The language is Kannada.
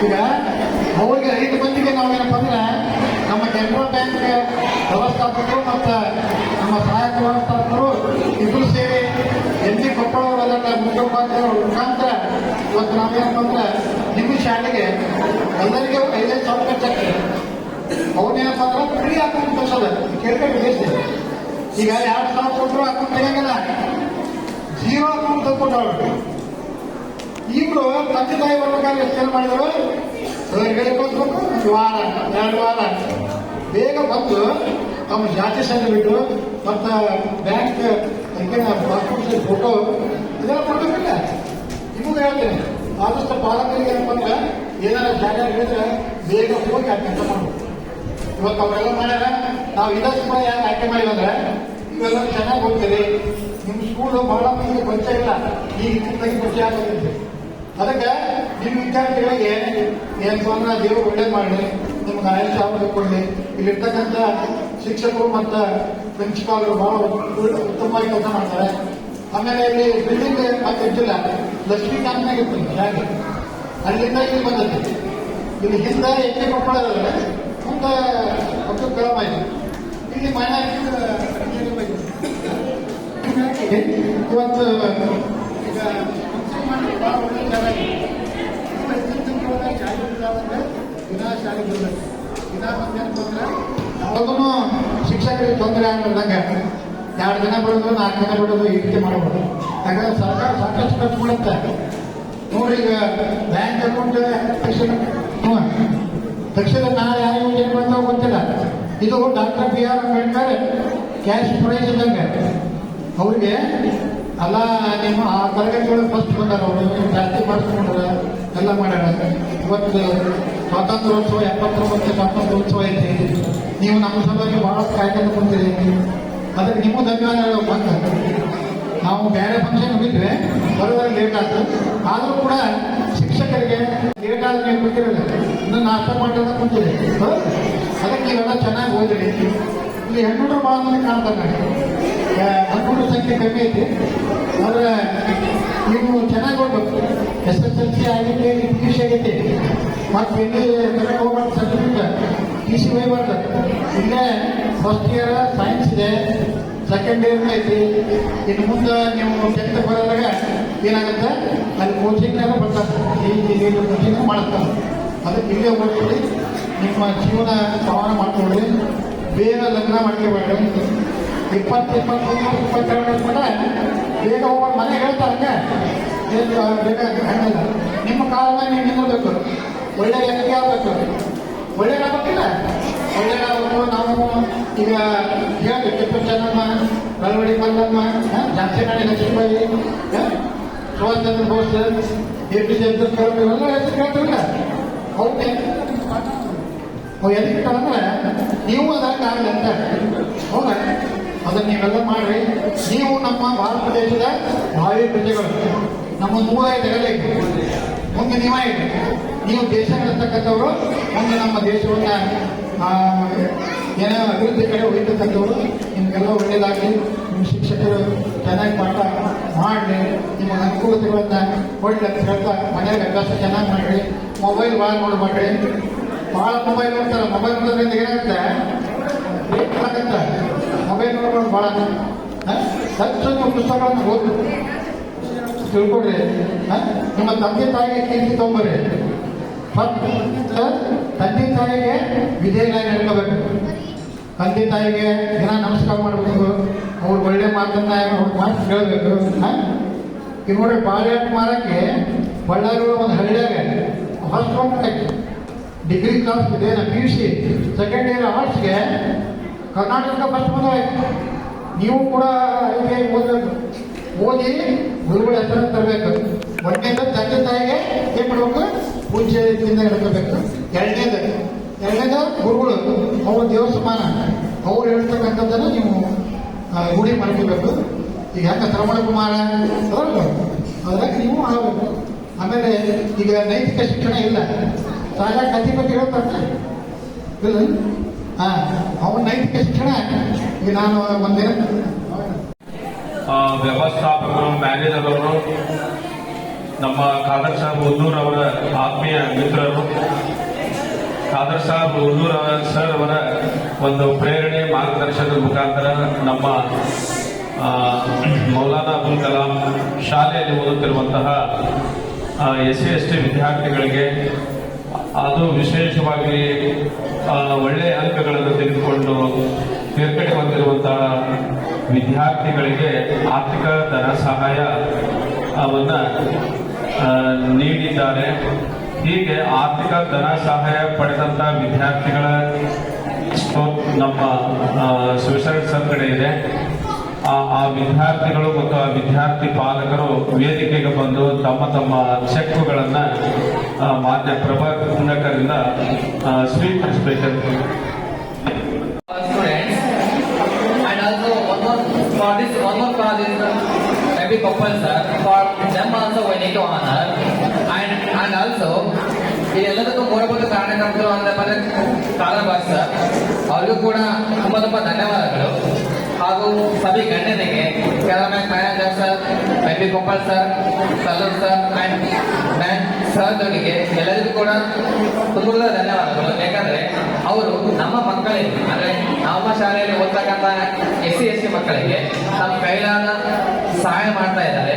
ಈಗ ಅವ್ರಿಗೆ ಐದು ಮಂದಿಗೆ ಏನಪ್ಪ ಅಂದ್ರೆ ನಮ್ಮ ಕೆನರಾ ಬ್ಯಾಂಕ್ ವ್ಯವಸ್ಥಾಪಕರು ಮತ್ತು ನಮ್ಮ ಸಹಾಯಕ ವ್ಯವಸ್ಥಾಪಕರು ಇಬ್ಬರು ಸೇರಿ ಎಂ ಜಿ ಕೊಪ್ಪಳವರೆಲ್ಲ ಮುಖ್ಯೋಪಾಧ್ಯಾಯ ಮುಖಾಂತರ ಇವತ್ತು ನಾವೇನಪ್ಪ ಅಂದ್ರೆ ನಿಮ್ಮ ಶಾಲೆಗೆ ಎಲ್ಲರಿಗೂ ಐದೈದು ಸಾವಿರ ರೂಪಾಯಿ ಚೆಕ್ ಅವನೇನಪ್ಪ ಅಂದ್ರೆ ಫ್ರೀ ಅಕೌಂಟ್ ಕಳ್ಸೋದು ಕೇಳ್ಕೊಂಡು ಎಷ್ಟು? ಈಗ ಎರಡು ಸಾವಿರ ಕೊಟ್ಟರು ಅಕೌಂಟ್ ತೆಗಿಯಂಗಲ್ಲ. ಜೀರೋ ಅಕೌಂಟ್ ತಗೊಂಡು ಇಬ್ರು ತಂದೆ ತಾಯಿ ಬರ್ಬೇಕಾದ್ರೆ ಎಷ್ಟು ಜನ ಮಾಡಿದ್ರು ಹೊರಗಡೆ ಒಂದು ವಾರ ಎರಡು ವಾರ. ಬೇಗ ಬಂದು ತಮ್ಮ ಜಾತಿ ಸರ್ಟಿಫಿಕೇಟು ಮತ್ತು ಬ್ಯಾಂಕ್ ಪಾಸ್ಪೋರ್ಟ್ ಫೋಟೋ ಇದೆಲ್ಲ ಕೊಡ್ಬೇಕಲ್ಲ. ನಿಮಗೂ ಹೇಳ್ತೀನಿ. ಆದಷ್ಟು ಪಾಲಕರಿಗೆ ಏನಪ್ಪ ಅಂದ್ರೆ ಏನಾರ ಜಾಗ ಹೇಳಿದ್ರೆ ಬೇಗ ಹೋಗಿ ಕೆಲಸ ಮಾಡ್ಬೇಕು ಇವತ್ತು ಅವರೆಲ್ಲ ಮಾಡ್ಯಾರ. ನಾವು ಇದಷ್ಟು ಕೂಡ ಯಾಕೆ ಆಯ್ಕೆ ಮಾಡಿದ್ರೆ ಇವೆಲ್ಲ ಚೆನ್ನಾಗಿ ಹೋಗ್ತೀರಿ ನಿಮ್ಮ ಸ್ಕೂಲು ಬಹಳ ಮಂದಿಗೆ ಪರಿಚಯ ಇಲ್ಲ. ಈಗ ರೀತಿ ಪರಿಚಯ ಆಗ್ತದೆ ಅದಕ್ಕೆ ನಿಮ್ಮ ವಿದ್ಯಾರ್ಥಿಗಳಿಗೆ ಏನು ಅಂದ್ರೆ ದೇವರು ಒಳ್ಳೆ ಮಾಡಿ ನಿಮ್ಗೆ ಆಯುಷ ಆರೋಗ್ಯ ಕೊಡಲಿ ಇಲ್ಲಿರ್ತಕ್ಕಂಥ ಶಿಕ್ಷಕರು ಮತ್ತು ಪ್ರಿನ್ಸಿಪಾಲ್ರು ಬಹಳ ಉತ್ತಮವಾಗಿ ಕೆಲಸ ಮಾಡ್ತಾರೆ. ಆಮೇಲೆ ಇಲ್ಲಿ ಬಿಲ್ಡಿಂಗ್ ಮತ್ತೆ ಇದ್ದಿಲ್ಲ ಲಕ್ಷ್ಮೀಕಾಂತ್ನಾಗ ಇತ್ತು ಹಾಗೆ. ಅಲ್ಲಿಂದ ಇಲ್ಲಿ ಬಂದದ್ದು. ಇಲ್ಲಿ ಹಿಂದೆ ಎಣ್ಣೆ ಕೊಪ್ಪಳದಲ್ಲಿ ಮುಂದೆ ಒಂದು ಕಳಮ ಇದೆ. ಇಲ್ಲಿ ಮನೆ ಇವತ್ತು ಈಗ ಭಾಳ ಒಳ್ಳೆ ಜಾಗ ಇದೆ. ಇನ್ನು ಹೆಚ್ಚಿನ ದಿನಗಳಲ್ಲಿ ಶಾಲೆ ಬಿಡೋದಂದ್ರೆ ದಿನಾ ಶಾಲೆ ಬಿಡಬೇಕು ದಿನಾ ಮಧ್ಯಾಹ್ನ ಶಿಕ್ಷಕರಿಗೆ ತೊಂದರೆ ಆಗದಂಗೆ ಎರಡು ದಿನ ಬಿಡೋದು ನಾಲ್ಕು ದಿನ ಬಿಡೋದು ಈ ರೀತಿ ಮಾಡಬಹುದು ಯಾಕಂದ್ರೆ ಸರ್ಕಾರ ಸಾಕಷ್ಟು ಖರ್ಚು ಮಾಡುತ್ತೆ. ನೋಡಿ ಈಗ ಬ್ಯಾಂಕ್ ಅಕೌಂಟ್ ತಕ್ಷಣ ಹ್ಞೂ. ತಕ್ಷಣ ನಾಳೆ ಯಾವ ಯೋಜನೆ ಬಂದಾಗ ಗೊತ್ತಿಲ್ಲ. ಇದು doctor B R Ambedkar cash prize ಇದ್ದಂಗೆ. ಅವರಿಗೆ ಅಲ್ಲ, ನಿಮ್ಮ ಆ ತರಗತಿಗಳು ಫಸ್ಟ್ ಬಂದಾರ ಅವರು. ಜಾಸ್ತಿ ಮಾಡಿಸ್ಕೊಂಡ್ರೆ ಎಲ್ಲ ಮಾಡ್ಯಾರ ಇವತ್ತು ಸ್ವಾತಂತ್ರ್ಯೋತ್ಸವ ಎಪ್ಪತ್ತೊಂಬತ್ತು ಸ್ವಾತಂತ್ರ್ಯೋತ್ಸವ ಐತಿ ನೀವು ನಮ್ಮ ಸಲುವಾಗಿ ಬಹಳ ಕಾಯ್ಕೊಂಡು ಕೊಡ್ತೀರಿ ಅದಕ್ಕೆ ನಿಮ್ಮ ಧನ್ಯವಾದ ಬಂದ. ನಾವು ಬೇರೆ ಫಂಕ್ಷನ್ ಹೋಗಿದ್ವಿ ಬರೋದ್ರಲ್ಲಿ ಲೇಟ್ ಆಯ್ತು. ಆದರೂ ಕೂಡ ಶಿಕ್ಷಕರಿಗೆ ಲೇಟ್ ಆದ್ರೆ ನೀವು ಗೊತ್ತಿರಲ್ಲ ಇನ್ನು ನಾಷ್ಟ ಮಾಡೋದ ಕುಂತಿದೆ ಅದಕ್ಕೆ ನೀವೆಲ್ಲ ಚೆನ್ನಾಗಿ ಓದಿರಿ. ಇಲ್ಲಿ ಹೆಣ್ಣು ಭಾಳ ಮಂದಿ ಕಾಣ್ತಾರೆ ಹೆಣ್ಣುಡ್ರ ಸಂಖ್ಯೆ ಕಮ್ಮಿ ಐತಿ. ಆದರೆ ನೀವು ಚೆನ್ನಾಗಿ ಓದಬೇಕು. S S L C U C ಆಗೈತಿ ಮತ್ತು ಇಲ್ಲಿ ಕರೆಕ್ಟ್ ಹೋಗ್ಬಾರ್ದು ಸರ್ಟಿಫಿಕೇಟ್ ಟಿ ಸಿ ಒಯ್ಬಾರ್ದು ಇಲ್ಲೇ ಫಸ್ಟ್ ಇಯರ್ ಸೈನ್ಸ್ ಇದೆ ಸೆಕೆಂಡ್ ಇಯರ್ ಐತಿ ಇನ್ನು ಮುಂದೆ ನೀವು ಟೆಂತ್ ಬರೋದಾಗ ಏನಾಗುತ್ತೆ? ಅಲ್ಲಿ ಕೋಚಿಂಗ್ನಾಗ ಬರ್ತಾರೆ. ಈಗ ಕೋಚಿಂಗ್ ಮಾಡ್ತಾರೆ. ಅದಕ್ಕೆ ಇಲ್ಲೇ ಹೋಗ್ಬಿಟ್ಟು ನಿಮ್ಮ ಜೀವನ ಸವಾಲು ಮಾಡ್ಕೊಳ್ಳಿ. ಬೇಗ ಲಗ್ನ ಮಾಡ್ಕೋಬೇಡಿ ಇಪ್ಪತ್ತು ಇಪ್ಪತ್ತೊಂದು, ಇಪ್ಪತ್ತೆರಡು ಕೂಡ ಬೇಗ ಹೋಗೋದು ಮನೆ ಹೇಳ್ತಾರೆ ಹಂಗೆ. ಬೇಗ ನಿಮ್ಮ ಕಾಲದಾಗ ನೀವು ನಿಲ್ಲಬೇಕು. ಒಳ್ಳೆ ವ್ಯಕ್ತಿ ಆಗಬೇಕು ಒಳ್ಳೇದಾಗಬೇಕಿಲ್ಲ ಒಳ್ಳೇದಾಗಬೇಕು ನಾವು ಈಗ ಹೇಳ್ಬೇಕು ಟಿಪ್ಪು ಚೆನ್ನಮ್ಮ ಬಲವಡಿ ಮಲ್ಲಮ್ಮ ಜಾಸ್ತಿ ನಾಡಿ Lakshmibai Subhash Chandra Bose A P J Abdul Kalam ಇವೆಲ್ಲ ಹೆಸರು ಕೇಳ್ತಿರಲ್ಲ? ಅವ್ರಿಗೆ ಅವು ಎದಕ್ಕೆ ಅಂದ್ರೆ ನೀವು ಅದಕ್ಕೆ ಆಗಲಿ ಅಂತ. ಹೌದಾ? ಅದನ್ನ ನೀವೆಲ್ಲ ಮಾಡ್ರಿ. ನೀವು ನಮ್ಮ ಭಾರತ ದೇಶದ ಭಾವಿ ಪ್ರಜೆಗಳು. ನಮ್ಮ ನೂರ ತೆಗಲೇ ಮುಂದೆ ನೀವೇ ಇದೆ ನೀವು ದೇಶ ಮುಂದೆ ನಮ್ಮ ದೇಶವನ್ನ ಏನೋ ಅಭಿವೃದ್ಧಿ ಕಡೆ ಒಯ್ಯತಕ್ಕಂಥವ್ರು ನಿಮಗೆಲ್ಲ ಒಳ್ಳೇದಾಗಲಿ, ನಿಮ್ಮ ಶಿಕ್ಷಕರು ಚೆನ್ನಾಗಿ ಪಾಠ ಮಾಡಲಿ, ನಿಮ್ಮ ಅನುಕೂಲತೆಗಳನ್ನ ಒಳ್ಳೆ ಹೇಳ್ತಾ ಮನೆಯಲ್ಲಿ ಅಭ್ಯಾಸ ಚೆನ್ನಾಗಿ ಮಾಡ್ರಿ ಮೊಬೈಲ್ ಭಾಳ ನೋಡ್ಬೇಡ್ರಿ. ಭಾಳ ಮೊಬೈಲ್ ನೋಡ್ತಾರೆ ಮೊಬೈಲ್ ನೋಡೋದ್ರಿಂದ ಏನಾಗುತ್ತೆ? ಮೊಬೈಲ್ ನೋಡ್ಕೊಂಡು ಭಾಳ ಸ್ವಲ್ಪ ಪುಸ್ತಕಗಳನ್ನು ಓದ್ಬೇಕು ತಿಳ್ಕೊಡ್ರಿ? ನಿಮ್ಮ ತಂದೆ ತಾಯಿಗೆ ಕೀರ್ತಿ ತೊಗೊಂಬರ್ರಿ. ಫಸ್ಟ್ ತಂದೆ ತಾಯಿಗೆ ವಿಧೇಯನಾಗಿ ನಡ್ಕೋಬೇಕು. ತಂದೆ ತಾಯಿಗೆ ದಿನ ನಮಸ್ಕಾರ ಮಾಡಬೇಕು. ಅವ್ರು ಒಳ್ಳೆ ಮಾತನ್ನ ಅವ್ರ ಮಾತು ಕೇಳಬೇಕು ಈಗ ನೋಡಿ ಬಾಳೆಹಣ್ಣು ಮಾರಕ್ಕೆ ಬಳ್ಳಾರಿ ಒಂದು ಹಳ್ಳಿಯಾಗ ಫಸ್ಟ್ ಹೋಗ್ಬೇಕು ಡಿಗ್ರಿ ಕ್ಲಾಸ್ ಇದೆ P U C second year ಆರ್ಟ್ಸ್ಗೆ Karnataka first ಬಂದಾಯ್ತು ನೀವು ಕೂಡ ಅಲ್ಲಿಗೆ ಓದಬೇಕು. ಓದಿ ಗುರುಗಳ ಹೆಸರನ್ನು ತರಬೇಕು. ಒಂದನೇದು ತಂದೆ ತಾಯಿಗೆ ಏನು ಮಾಡ್ಬೇಕು? ಪೂಜ್ಯ ರೀತಿಯಿಂದ ನಡ್ಕೋಬೇಕು ಎರಡನೇದು ಎರಡನೇದ ಗುರುಗಳು, ಅವ್ರ ದೇವಸ್ಥಾನ, ಅವ್ರು ಹೇಳ್ತಕ್ಕಂಥದ್ದನ್ನು ನೀವು ರೂಢಿ ಮಾಡ್ಕೋಬೇಕು ಈಗ ಯಾಕೆ ಶ್ರವಣ ಕುಮಾರ ಅದಕ್ಕೆ ನೀವು ಆಗಬೇಕು. ಆಮೇಲೆ ಈಗ ನೈತಿಕ ಶಿಕ್ಷಣ ಇಲ್ಲ. ಸಾಲ ಕಥೆ ಬಗ್ಗೆ ಹೇಳ್ತಾರೆ ಇಲ್ಲ ಹಾಂ ನೈತಿಕ ಶಿಕ್ಷಣ ಈಗ ನಾನು ಒಂದಿನ ವ್ಯವಸ್ಥಾಪಕರು ಮ್ಯಾನೇಜರ್ ಅವರು ನಮ್ಮ ಖಾದರ್ ಸಾಹೇಬ್ ಹುದ್ದೂರ್ ಅವರ ಆತ್ಮೀಯ ಮಿತ್ರರು. ಖಾದರ್ ಸಾಹೇಬ್ ಹುಜೂರ್ ಸರ್ ಅವರ ಒಂದು ಪ್ರೇರಣೆ ಮಾರ್ಗದರ್ಶನದ ಮುಖಾಂತರ ನಮ್ಮ ಮೌಲಾನಾ ಅಬುಲ್ ಕಲಾಂ ಶಾಲೆಯಲ್ಲಿ ಓದುತ್ತಿರುವಂತಹ ಎಸ್ ಸಿ ಎಸ್ ಟಿ ವಿದ್ಯಾರ್ಥಿಗಳಿಗೆ ಅದು ವಿಶೇಷವಾಗಿ ಒಳ್ಳೆಯ ಅಂಕಗಳನ್ನು ತೆಗೆದುಕೊಂಡು ತೇರ್ಗಡೆ ಹೊಂದಿರುವಂತಹ ವಿದ್ಯಾರ್ಥಿಗಳಿಗೆ ಆರ್ಥಿಕ ಧನ ಸಹಾಯವನ್ನು ನೀಡಿದ್ದಾರೆ. ಹೀಗೆ ಆರ್ಥಿಕ ಧನ ಸಹಾಯ ಪಡೆದಂತ ವಿದ್ಯಾರ್ಥಿಗಳ ನಮ್ಮ ಸೂಸೈಡ್ ಸಂಘಟನೆ ಇದೆ. ಆ ವಿದ್ಯಾರ್ಥಿಗಳು ಮತ್ತು ಆ ವಿದ್ಯಾರ್ಥಿ ಪಾಲಕರು ವೇದಿಕೆಗೆ ಬಂದು ತಮ್ಮ ತಮ್ಮ ಚೆಕ್ಗಳನ್ನ ಮಾನ್ಯ ಪ್ರಬಂಧಕರಿಂದ ಸ್ವೀಕರಿಸಬೇಕಂತ sir for sir need to honor and and also ಇದೆಲ್ಲದಕ್ಕೂ ಮೂಲಭೂತ ಕಾರಣಕರ್ತರು ಅಂತ ಬಂದ್ರೆ ಕಾಲಭಾಷ್ ಸರ್ ಅವ್ರಿಗೂ ಕೂಡ ತುಂಬ ತುಂಬ ಧನ್ಯವಾದಗಳು. ಹಾಗೂ ಸಭೆ ಗಣ್ಯತೆಗೆ ಕೆಲವೊಮ್ಮೆ manager sir M P Gopal sir Salur sir and man ಸಹೋದರಿಗೆ ಎಲ್ಲರಿಗೂ ಕೂಡ ತುಂಬ ಧನ್ಯವಾದಗಳು. ಯಾಕಂದ್ರೆ ಅವರು ನಮ್ಮ ಮಕ್ಕಳಿಗೆ, ಅಂದ್ರೆ ನಮ್ಮ ಶಾಲೆಯಲ್ಲಿ ಓದ್ತಕ್ಕಂಥ ಎಸ್ ಸಿ ಎಸ್ ಸಿ ಮಕ್ಕಳಿಗೆ ತಮ್ಮ ಕೈಲಾದ ಸಹಾಯ ಮಾಡ್ತಾ ಇದ್ದಾರೆ.